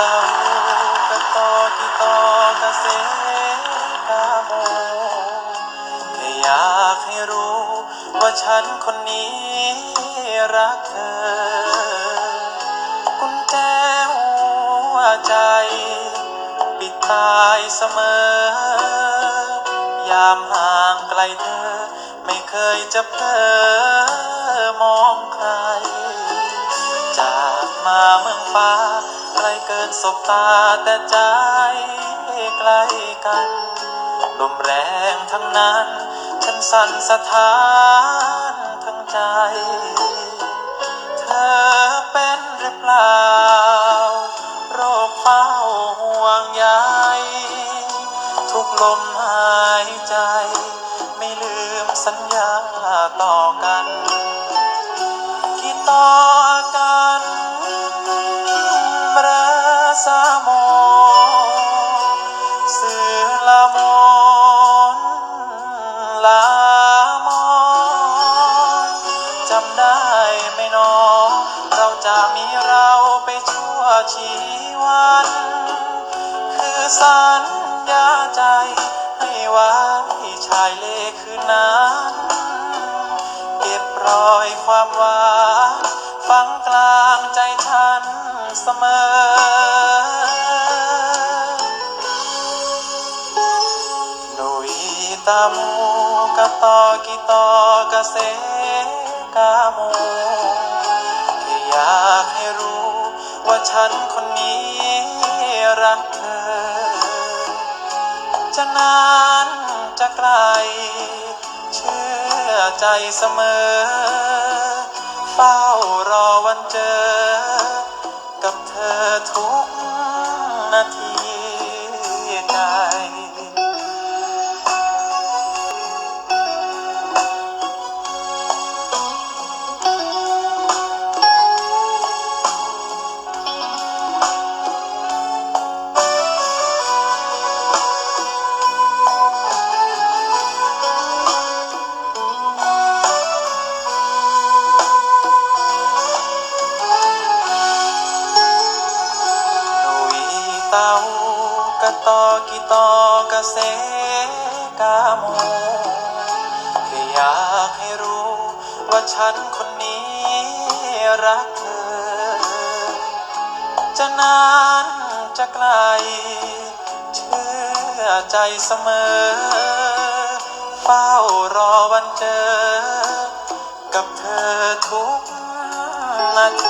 ต่ากะตอกีตอกะเสกาโมแค่อยากให้รู้ว่าฉันคนนี้รักเธอ กุญแจหัวใจ ปิดตายเสมอยามห่างไกลเธอ ไม่เคยจะเพ้อมองใคร จากมาเมืองฟ้า กลเกินสบตาแต่ใจใกล้กัน ลมแรงทั้งนั้น ฉันสั่นสะท้านทั้งใจ เธอเป็นหรือเปล่า โรคเฝ้าห่วงใยทุกลมหายใจ ไม่ลืมสัญญาต่อกันกี่ต่อกั สามสื่อละมนลามอนจำได้ไหมน้องเราจะมีเราไปชั่วชีวัน คือสัญญาใจให้ไว้ชายเลคืนนั้นเก็บรอยความหวานฝังกลางใจฉันเสมอามูกะตอกิตอกะเสกาโมแค่อยากให้รู้ว่าฉันคนนี้รักเธอ จะนานจะไกล เชื่อใจเสมอ เฝ้ารอวันเจอ กับเธอทุกนาทีใจ ตอกีตอกเสกาโมแค่อยากให้รู้ ว่าฉันคนนี้รักเธอ จะนานจะไกล เชื่อใจเสมอ เฝ้ารอวันเจอ กับเธอทุกนาที